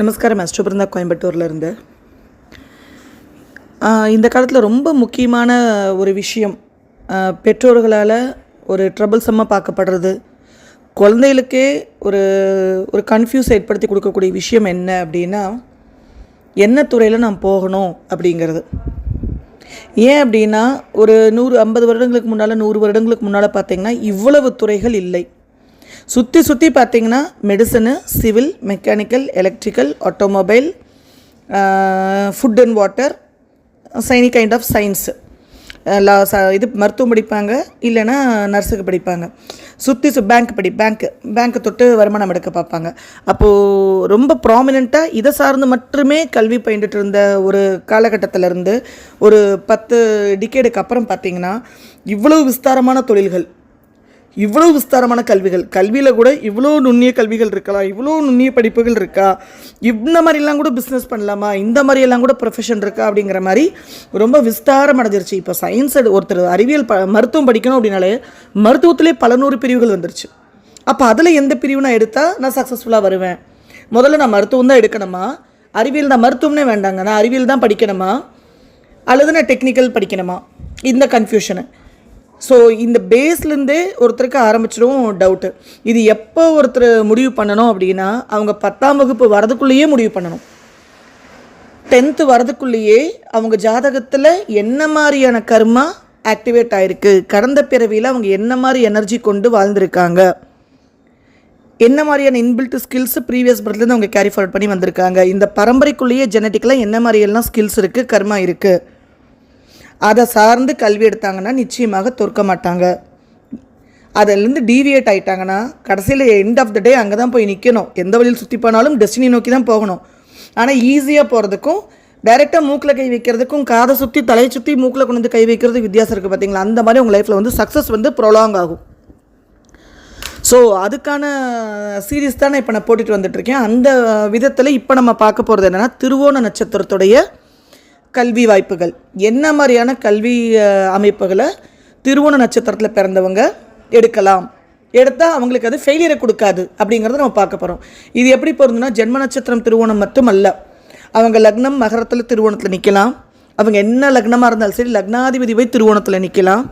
நமஸ்காரம் அஸ்டோ கோயம்புத்தூர்லேருந்து. இந்த காலத்தில் ரொம்ப முக்கியமான ஒரு விஷயம் பெற்றோர்களால் ஒரு ட்ரபிள்சம்மாக பார்க்கப்படுறது. குழந்தைகளுக்கே ஒரு ஒரு கன்ஃபியூஸ் ஏற்படுத்தி கொடுக்கக்கூடிய விஷயம் என்ன அப்படின்னா என்ன துறையில் நான் போகணும் அப்படிங்கிறது. ஏன் அப்படின்னா ஒரு நூறு ஐம்பது வருடங்களுக்கு முன்னால் நூறு வருடங்களுக்கு முன்னால் பார்த்தீங்கன்னா இவ்வளவு துறைகள் இல்லை. சுற்றி சுற்றி பார்த்தீங்கன்னா medicine civil mechanical electrical automobile food and water Saini kind of science law இது மருத்துவம் படிப்பாங்க இல்லைன்னா நர்ஸுக்கு படிப்பாங்க. சுற்றி சு பேங்க் படி பேங்க்கு பேங்க்கு தொட்டு வருமானம் எடுக்க பார்ப்பாங்க. அப்போது ரொம்ப ப்ராமினெண்ட்டாக இதை சார்ந்து மட்டுமே கல்வி பயின்றுட்டு இருந்த ஒரு காலகட்டத்திலேருந்து ஒரு பத்து டிகேடுக்கு அப்புறம் பார்த்தீங்கன்னா இவ்வளவு விஸ்தாரமான தொழில்கள் இவ்வளோ விஸ்தாரமான கல்விகள் கல்வியில் கூட இவ்வளோ நுண்ணிய கல்விகள் இருக்கலாம் இவ்வளோ நுண்ணிய படிப்புகள் இருக்கா? இந்த மாதிரிலாம் கூட பிஸ்னஸ் பண்ணலாமா? இந்த மாதிரியெல்லாம் கூட ப்ரொஃபஷன் இருக்கா? அப்படிங்கிற மாதிரி ரொம்ப விஸ்தாரம் அடைஞ்சிருச்சு. இப்போ சயின்ஸ் ஒருத்தர் அறிவியல் ப மருத்துவம் படிக்கணும் அப்படின்னாலே மருத்துவத்திலே பல நூறு பிரிவுகள் வந்துருச்சு. அப்போ அதில் எந்த பிரிவு நான் எடுத்தால் நான் சக்ஸஸ்ஃபுல்லாக வருவேன்? முதல்ல நான் மருத்துவம் தான் எடுக்கணுமா? அறிவியல் தான் மருத்துவம்னே வேண்டாங்க. நான் அறிவியல் தான் படிக்கணுமா? அல்லது நான் டெக்னிக்கல் படிக்கணுமா? இந்த கன்ஃபியூஷனு ஸோ இந்த பேஸ்லேருந்தே ஒருத்தருக்கு ஆரம்பிச்சிடும் டவுட்டு இது எப்போ ஒருத்தர் முடிவு பண்ணணும் அப்படின்னா அவங்க பத்தாம் வகுப்பு வரதுக்குள்ளேயே முடிவு பண்ணணும். டென்த்து வரதுக்குள்ளேயே அவங்க ஜாதகத்தில் என்ன மாதிரியான கர்மா ஆக்டிவேட் ஆகிருக்கு கடந்த பிறவியில் அவங்க என்ன மாதிரி எனர்ஜி கொண்டு வாழ்ந்திருக்காங்க? என்ன மாதிரியான இன்பில்ட் ஸ்கில்ஸ் ப்ரீவியஸ் பர்த்லேருந்து அவங்க கேரி ஃபார்வர்ட் பண்ணி வந்திருக்காங்க? இந்த பரம்பரைக்குள்ளேயே ஜெனட்டிக்கலாக என்ன மாதிரியெல்லாம் ஸ்கில்ஸ் இருக்குது கர்மா இருக்குது அதை சார்ந்து கல்வி எடுத்தாங்கன்னா நிச்சயமாக தோற்க மாட்டாங்க. அதிலேருந்து டீவியேட் ஆகிட்டாங்கன்னா கடைசியில் எண்ட் ஆஃப் த டே அங்கே தான் போய் நிற்கணும் எந்த வழியில் சுற்றி போனாலும் டெஸ்டினி நோக்கி தான் போகணும். ஆனால் ஈஸியாக போகிறதுக்கும் டைரெக்டாக மூக்கில் கை வைக்கிறதுக்கும் காதை சுற்றி தலையை சுற்றி மூக்கில் கொண்டு வந்து கை வைக்கிறது வித்தியாசம் இருக்குது பார்த்தீங்களா அந்த மாதிரி உங்கள் லைஃப்பில் வந்து சக்ஸஸ் வந்து ப்ரொலாங் ஆகும். ஸோ அதுக்கான சீரீஸ் தான் நான் இப்போ நான் போட்டுட்டு வந்துட்டுருக்கேன் அந்த விதத்தில் இப்போ நம்ம பார்க்க போகிறது என்னென்னா திருவோண நட்சத்திரத்துடைய கல்வி வாய்ப்புகள். என்ன மாதிரியான கல்வி அமைப்புகளை திருவோண நட்சத்திரத்தில் பிறந்தவங்க எடுக்கலாம். எடுத்தால் அவங்களுக்கு அது ஃபெயிலியரை கொடுக்காது அப்படிங்கிறத நம்ம பார்க்க போகிறோம் இது எப்படி பொருந்துன்னா ஜென்ம நட்சத்திரம் திருவோணம் மட்டும் அல்ல அவங்க லக்னம் மகரத்தில் திருவோணத்தில் நிற்கலாம் அவங்க என்ன லக்னமாக இருந்தாலும் சரி லக்னாதிபதி போய் திருவோணத்தில் நிற்கலாம்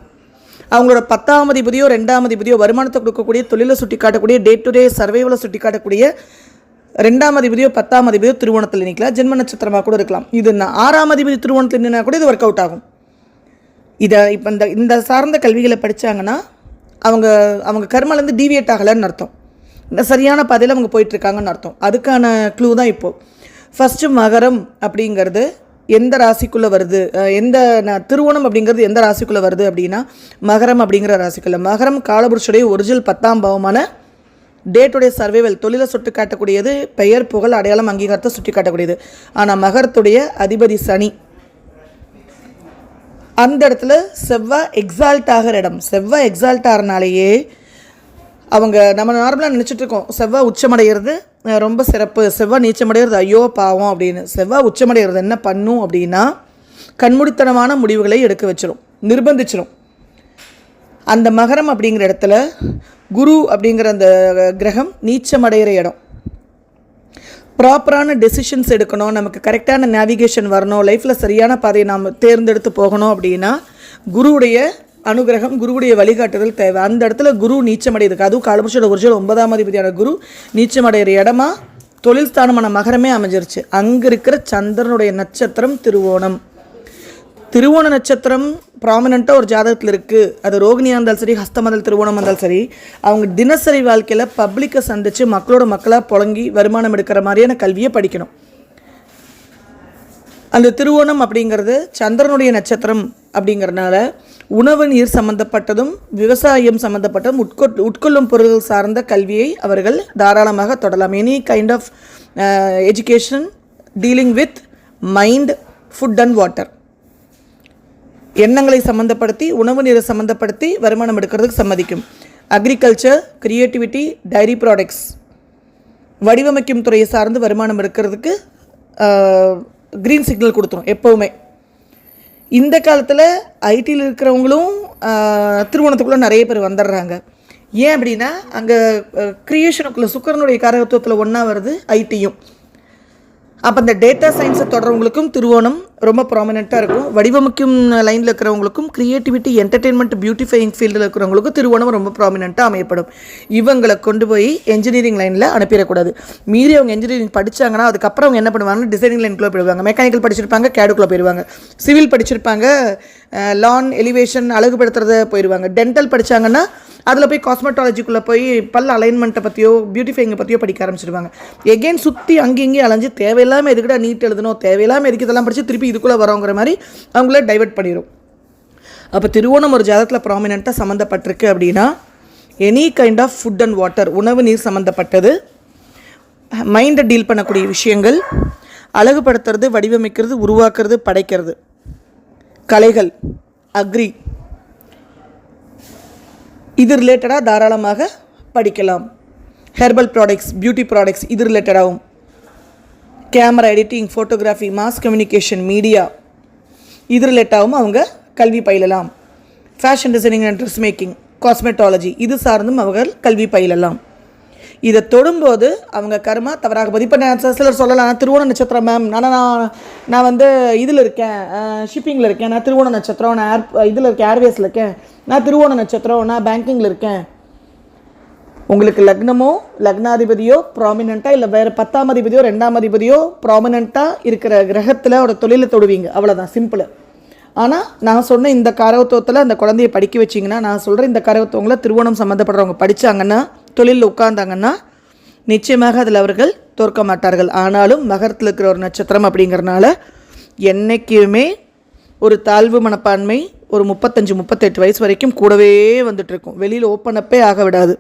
அவங்களோட பத்தாம் அதிபதியோ ரெண்டாம் அதிபதியோ வருமானத்தை கொடுக்கக்கூடிய தொழிலை சுட்டி காட்டக்கூடிய டே டு டே சர்வைவலை சுட்டி காட்டக்கூடிய ரெண்டாம் அதிபதியோ பத்தாம் அதிபதியோ திருவோணத்தில் நிற்கலாம் ஜென்ம நட்சத்திரமாக கூட இருக்கலாம். இது நான் ஆறாம் அதிபதி திருவோணத்தில் நின்னா கூட இது ஒர்க் அவுட் ஆகும். இதை இப்போ இந்த இந்த சார்ந்த கல்விகளை படித்தாங்கன்னா அவங்க அவங்க கர்மலேருந்து டீவியேட் ஆகலைன்னு அர்த்தம். இந்த சரியான பாதையில் அவங்க போயிட்டுருக்காங்கன்னு அர்த்தம். அதுக்கான க்ளூ தான் இப்போது ஃபஸ்ட்டு மகரம் அப்படிங்கிறது எந்த ராசிக்குள்ளே வருது? எந்த திருவோணம் அப்படிங்கிறது எந்த ராசிக்குள்ளே வருது அப்படின்னா மகரம் அப்படிங்கிற ராசிக்குள்ளே. மகரம் காலபுருஷுடைய ஒரிஜினல் பத்தாம் பாவமான டே டு டே சர்வைவல் தொழிலை சுட்டி காட்டக்கூடியது பெயர் புகழ் அடையாளம் அங்கீகாரத்தை சுட்டி காட்டக்கூடியது ஆனால் மகரத்துடைய அதிபதி சனி. அந்த இடத்துல செவ்வாய் எக்ஸால்ட் ஆகிற இடம். செவ்வாய் எக்ஸால்ட் ஆகிறனாலேயே அவங்க நம்ம நார்மலாக நினச்சிட்டு இருக்கோம். செவ்வாய் உச்சமடைகிறது ரொம்ப சிறப்பு. செவ்வாய் நீச்சமடைகிறது ஐயோ பாவம் அப்படின்னு. செவ்வாய் உச்சமடைகிறது என்ன பண்ணும் அப்படின்னா கண்முடித்தனமான முடிவுகளை எடுக்க வச்சிடும் நிர்பந்திச்சிடும் அந்த மகரம் அப்படிங்கிற இடத்துல குரு அப்படிங்கிற அந்த கிரகம் நீச்சம் அடைகிற இடம். ப்ராப்பரான டெசிஷன்ஸ் எடுக்கணும். நமக்கு கரெக்டான நேவிகேஷன் வரணும். லைஃப்பில் சரியான பாதையை நாம் தேர்ந்தெடுத்து போகணும் அப்படின்னா குருவுடைய அனுகிரகம் குருவுடைய வழிகாட்டுதல் தேவை. அந்த இடத்துல குரு நீச்சமடையிறதுக்கு அதுவும் காலபுருஷோட ஒரிஜினல் ஒன்பதாம் அதிபதியான குரு நீச்சமடைகிற இடமா தொழில் ஸ்தானமான மகரமே அமைஞ்சிருச்சு. அங்கே இருக்கிற சந்திரனுடைய நட்சத்திரம் திருவோணம். திருவோண நட்சத்திரம் ப்ராமினண்ட்டாக ஒரு ஜாதகத்தில் இருக்குது அது ரோகிணியாக இருந்தாலும் சரி ஹஸ்தமதல் திருவோணம் இருந்தாலும் சரி அவங்க தினசரி வாழ்க்கையில் பப்ளிக்கை சந்தித்து மக்களோட மக்களாக புழங்கி வருமானம் எடுக்கிற மாதிரியான கல்வியை படிக்கணும். அந்த திருவோணம் அப்படிங்கிறது சந்திரனுடைய நட்சத்திரம் அப்படிங்கிறனால உணவு நீர் சம்பந்தப்பட்டதும் விவசாயம் சம்மந்தப்பட்டதும் உட்கொ உட்கொள்ளும் பொருள்கள் சார்ந்த கல்வியை அவர்கள் தாராளமாக தொடலாம். Any kind of education dealing with mind food and water எண்ணங்களை சம்மந்தப்படுத்தி உணவு நீரை சம்மந்தப்படுத்தி வருமானம் எடுக்கிறதுக்கு சம்மதிக்கும். அக்ரிகல்ச்சர் கிரியேட்டிவிட்டி டைரி ப்ராடக்ட்ஸ் வடிவமைக்கும் துறையை சார்ந்து வருமானம் எடுக்கிறதுக்கு க்ரீன் சிக்னல் கொடுத்துரும் எப்போவுமே. இந்த காலத்தில் ஐடியில் இருக்கிறவங்களும் திருவோணத்துக்குள்ளே நிறைய பேர் வந்துடுறாங்க. ஏன் அப்படின்னா அங்கே க்ரியேஷனுக்குள்ளே சுக்கரனுடைய காரகத்துவத்தில் ஒன்றா வருது ஐடியும் அப்போ இந்த டேட்டா சயின்ஸை தொடர்றவங்களுக்கும் திருவோணம் ரொம்ப ப்ராமினெண்ட்டாக இருக்கும். வடிவமைக்கும் லைனில் இருக்கிறவங்களுக்கும் க்ரியேட்டிவிட்டி என்டர்டெயின்மெண்ட் பியூட்டிஃபையிங் ஃபீல்டில் இருக்கிறவங்களுக்கும் திருவோணம் ரொம்ப ப்ராமினெண்ட்டாக அமையப்படும். இவங்களை கொண்டு போய் என்ஜினியரிங் லைனில் அனுப்பிடக்கூடாது. மீறி அவங்க என்ஜினியரிங் படிச்சாங்கன்னா அதுக்கப்புறம் அவங்க என்ன பண்ணுவாங்கன்னா டிசைனிங் லைனுக்குள்ளே போயிடுவாங்க. மெக்கானிக்கல் படிச்சிருப்பாங்க கேடுக்குள்ளே போயிடுவாங்க. சிவில் படிச்சிருப்பாங்க லான் எலிவேஷன் அழகுபடுத்துறத போயிடுவாங்க. டென்டல் படித்தாங்கன்னா அதில் போய் காஸ்மெட்டாலஜிக்குள்ளே போய் பல் அலைன்மெண்ட்டை பற்றியோ பியூட்டிஃபைங்கை பற்றியோ படிக்க ஆரம்பிச்சிருவாங்க. எகெயின் சுற்றி அங்கேயும் இங்கேயும் அலைஞ்சு தேவையில்லாமல் எதுக்கிட்ட நீட் எழுதணும் தேவையில்லாமல் எதுக்கு இதெல்லாம் படித்து திருப்பி இதுக்குள்ளே வரோங்கிற மாதிரி அவங்கள டைவர்ட் பண்ணிடும் அப்போ திருவோணம் ஒரு ஜாதகத்தில் ப்ராமினெண்ட்டாக சம்மந்தப்பட்டிருக்கு அப்படின்னா any kind of food and water உணவு நீர் சம்மந்தப்பட்டது மைண்டை டீல் பண்ணக்கூடிய விஷயங்கள் அழகுபடுத்துறது வடிவமைக்கிறது உருவாக்குறது படைக்கிறது. கலைகள் அக்ரி இது ரிலேட்டடாக தாராளமாக படிக்கலாம். ஹெர்பல் ப்ராடக்ட்ஸ் பியூட்டி ப்ராடக்ட்ஸ் இது ரிலேட்டடாகவும் camera editing photography mass communication media இது ரிலேட்டாகவும் அவங்க கல்வி பயிலலாம். Fashion designing and dress making cosmetology இது சார்ந்தும் அவர்கள் கல்வி பயிலலாம். இதை தொடும்போது அவங்க கர்மா தவறாக போகுது. இப்போ நான் சிலர் சொல்லலாம் திருவோண நட்சத்திரம் மேம் ஆனால் நான் நான் வந்து இதில் இருக்கேன் ஷிப்பிங்கில் இருக்கேன். நான் திருவோண நட்சத்திரம் நான் ஏர் இதில் இருக்கேன் ஏர்வேஸில் இருக்கேன். நான் திருவோண நட்சத்திரம் நான் பேங்கிங்கில் இருக்கேன். உங்களுக்கு லக்னமோ லக்னாதிபதியோ ப்ராமினெண்ட்டாக இல்லை வேறு பத்தாம் அதிபதியோ ரெண்டாம் அதிபதியோ ப்ராமினெண்ட்டாக இருக்கிற கிரகத்தில் ஒரு தொழிலை தொடுவீங்க. அவ்வளோதான் சிம்பிள் ஆனால் நான் சொன்ன இந்த கரகத்துவத்தில் அந்த குழந்தைய படிக்க வச்சிங்கன்னா நான் சொல்கிற இந்த கரகத்துவங்களை திருவோணம் சம்மந்தப்படுறவங்க படித்தாங்கன்னா தொழிலில் உட்கார்ந்தாங்கன்னா நிச்சயமாக அதில் அவர்கள் தோற்க மாட்டார்கள். ஆனாலும் மகரத்தில் இருக்கிற ஒரு நட்சத்திரம் அப்படிங்கிறனால என்றைக்குமே ஒரு தாழ்வு மனப்பான்மை ஒரு முப்பத்தஞ்சு முப்பத்தெட்டு வயசு வரைக்கும் கூடவே வந்துட்டுருக்கும் வெளியில் ஓப்பன் அப்பே ஆக விடாது.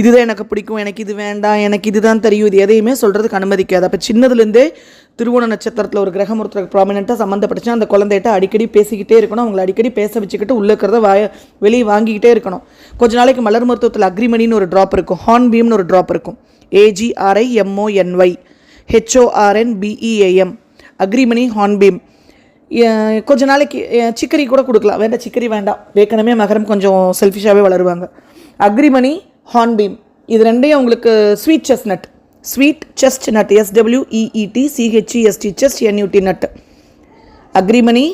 இதுதான் எனக்கு பிடிக்கும் எனக்கு இது வேண்டாம் எனக்கு இதுதான் தெரியும் இது எதையுமே சொல்கிறதுக்கு அனுமதிக்காது. அப்போ சின்னதுலேருந்தே திருவோண நட்சத்திரத்தில் ஒரு கிரகம் ஒருத்தர் ப்ராமினெண்ட்டாக சம்மந்தப்பட்டுச்சுன்னா அந்த குழந்தைகிட்ட அடிக்கடி பேசிக்கிட்டே இருக்கணும். அவங்களை அடிக்கடி பேச வச்சுக்கிட்டு உள்ளே இருக்கிறத வாய வெளியே வாங்கிக்கிட்டே இருக்கணும். கொஞ்ச நாளைக்கு மலர் மருத்துவத்தில் அக்ரிமணின்னு ஒரு ட்ராப் இருக்கும். ஹார்ன் பீம்னு ஒரு ட்ராப் இருக்கும். A G R I M O N E Y H O R N B E A M agrimony hornbeam beam கொஞ்ச நாளைக்கு சிக்கரி கூட கொடுக்கலாம். வேண்டாம் சிக்கரி வேண்டாம். ஏற்கனவே மகரம் கொஞ்சம் செல்ஃபிஷாகவே வளருவாங்க. அக்ரிமணி ஹார்ன்பீம் இது ரெண்டையும் உங்களுக்கு sweet chestnut sweet chestnut S W E E T C H E S T chest N U T nut. Agrimony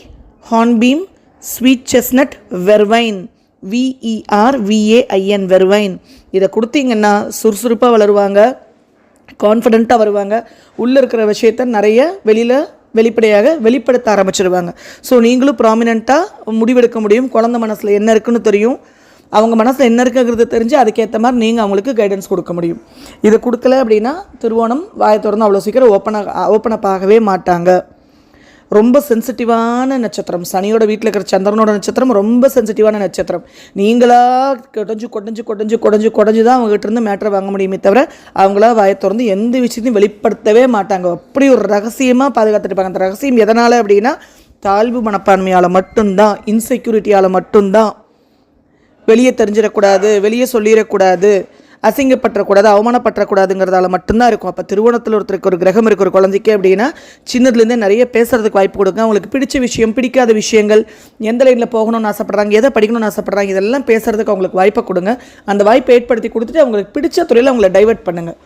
hornbeam sweet chestnut vervain V E R V A I N vervain. இதை கொடுத்தீங்கன்னா சுறுசுறுப்பாக வளருவாங்க கான்ஃபிடெண்ட்டாக வருவாங்க. உள்ளே இருக்கிற விஷயத்த நிறைய வெளியில் வெளிப்படையாக வெளிப்படுத்த ஆரம்பிச்சிருவாங்க. ஸோ நீங்களும் ப்ராமினெண்ட்டாக முடிவெடுக்க முடியும். குழந்த மனசில் என்ன இருக்குன்னு தெரியும். அவங்க மனசில் என்ன இருக்குங்கிறது தெரிஞ்சு அதுக்கேற்ற மாதிரி நீங்கள் அவங்களுக்கு கைடன்ஸ் கொடுக்க முடியும். இது கொடுக்கல அப்படின்னா திருவோணம் வாயை திறந்து அவ்வளோ சீக்கிரம் ஓப்பனாக ஓப்பன் அப் ஆகவே மாட்டாங்க. ரொம்ப சென்சிட்டிவான நட்சத்திரம். சனியோட வீட்டில் இருக்கிற சந்திரனோட நட்சத்திரம் ரொம்ப சென்சிட்டிவான நட்சத்திரம். நீங்களாக கொடைஞ்சு கொடைஞ்சு கொடைஞ்சு கொடைஞ்சு கொடைஞ்சு தான் அவங்ககிட்ட இருந்து மேட்டரை வாங்க முடியுமே தவிர அவங்களா வாயை திறந்து எந்த விஷயத்தையும் வெளிப்படுத்தவே மாட்டாங்க. அப்படி ஒரு ரகசியமாக பாதுகாத்துட்டு இருப்பாங்க அந்த ரகசியம் எதனால் அப்படின்னா தாழ்வு மனப்பான்மையால் மட்டும்தான் இன்செக்யூரிட்டியால் மட்டும்தான். வெளியே தெரிஞ்சிடக்கூடாது வெளியே சொல்லிடக்கூடாது அசிங்கப்பற்றக்கூடாது அவமானப்பற்றக்கூடாதுங்கிறதால மட்டும்தான் இருக்கும். அப்போ திருவோணத்தில் ஒருத்தருக்கு ஒரு கிரகம் இருக்கு ஒரு குழந்தைக்கு அப்படின்னா சின்னதுலேருந்தே நிறைய பேசுறதுக்கு வாய்ப்பு கொடுங்க. அவங்களுக்கு பிடிச்ச விஷயம் பிடிக்காத விஷயங்கள் எந்த லைனில் போகணும்னு ஆசைப்படுறாங்க எதை படிக்கணும்னு ஆசைப்பட்றாங்க இதெல்லாம் பேசுறதுக்கு அவங்களுக்கு வாய்ப்பை கொடுங்க. அந்த வாய்ப்பை ஏற்படுத்தி கொடுத்துட்டு அவங்களுக்கு பிடிச்ச துறையில் அவங்கள டைவெர்ட் பண்ணுங்கள்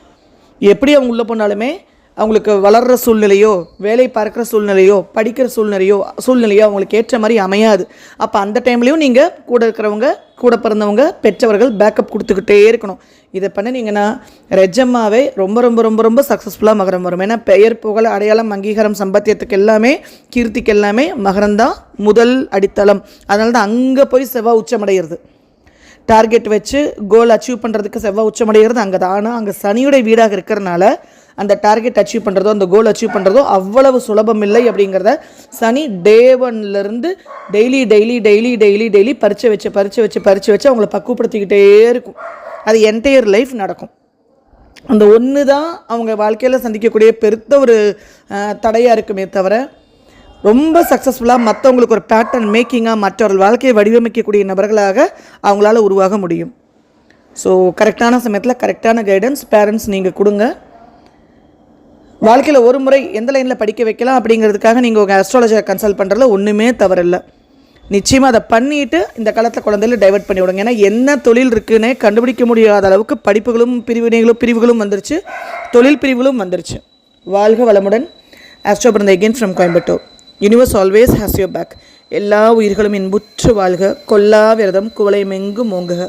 எப்படி அவங்க உள்ளே போனாலுமே அவங்களுக்கு வளர்கிற சூழ்நிலையோ வேலை பார்க்குற சூழ்நிலையோ படிக்கிற சூழ்நிலையோ சூழ்நிலையோ அவங்களுக்கு ஏற்ற மாதிரி அமையாது. அப்போ அந்த டைம்லேயும் நீங்கள் கூட இருக்கிறவங்க கூட பிறந்தவங்க பெற்றவர்கள் பேக்கப் கொடுத்துக்கிட்டே இருக்கணும். இதை பண்ணினீங்கன்னா ரெஜம்மாவே ரொம்ப ரொம்ப ரொம்ப ரொம்ப சக்ஸஸ்ஃபுல்லாக மகரம் வரும். ஏன்னா பெயர் புகழ் அடையாளம் அங்கீகாரம் சம்பாத்தியத்துக்கு எல்லாமே கீர்த்திக்கு எல்லாமே மகரம் தான் முதல் அடித்தளம். அதனால தான் அங்கே போய் செவ்வாய் உச்சமடைகிறது டார்கெட் வச்சு கோல் அச்சீவ் பண்ணுறதுக்கு செவ்வாய் உச்சமடைகிறது அங்கே தான் ஆனால் அங்கே சனியுடைய வீடாக இருக்கிறனால அந்த டார்கெட் அச்சீவ் பண்ணுறதோ அந்த கோல் அச்சீவ் பண்ணுறதோ அவ்வளவு சுலபம் இல்லை அப்படிங்கிறத சனி டே ஒன்லேருந்து daily daily daily daily daily பறிச்சு வச்சு பறிச்சு வச்சு பறிச்சு வச்சு அவங்கள பக்குவப்படுத்திக்கிட்டே இருக்கும். அது என்டையர் லைஃப் நடக்கும். அந்த ஒன்று தான் அவங்க வாழ்க்கையில் சந்திக்கக்கூடிய பெருத்த ஒரு தடையாக இருக்குமே தவிர ரொம்ப சக்ஸஸ்ஃபுல்லாக மற்றவங்களுக்கு ஒரு பேட்டர்ன் மேக்கிங்காக மற்றவர்கள் வாழ்க்கையை வடிவமைக்கக்கூடிய நபர்களாக அவங்களால உருவாக முடியும். ஸோ கரெக்டான சமயத்தில் கரெக்டான கைடன்ஸ் பேரண்ட்ஸ் நீங்கள் கொடுங்க. வாழ்க்கையில் ஒரு முறை எந்த லைனில் படிக்க வைக்கலாம் அப்படிங்கிறதுக்காக நீங்கள் உங்கள் அஸ்ட்ராலஜரை கன்சல்ட் பண்ணுறதுல ஒன்றுமே தவறில்லை. நிச்சயமாக அதை பண்ணிவிட்டு இந்த காலத்தில் குழந்தையில டைவர்ட் பண்ணி விடுங்க. ஏன்னா என்ன தொழில் இருக்குன்னே கண்டுபிடிக்க முடியாத அளவுக்கு படிப்புகளும் பிரிவினைகளும் பிரிவுகளும் வந்துருச்சு. தொழில் பிரிவுகளும் வந்துருச்சு. வாழ்க வளமுடன். ஆஸ்ட்ரோ பிறந்த again from Coimbatore universe always has your back எல்லா உயிர்களும் இன்புற்று வாழ்க. கொல்லா விரதம் குவளை மெங்கு ஓங்குக.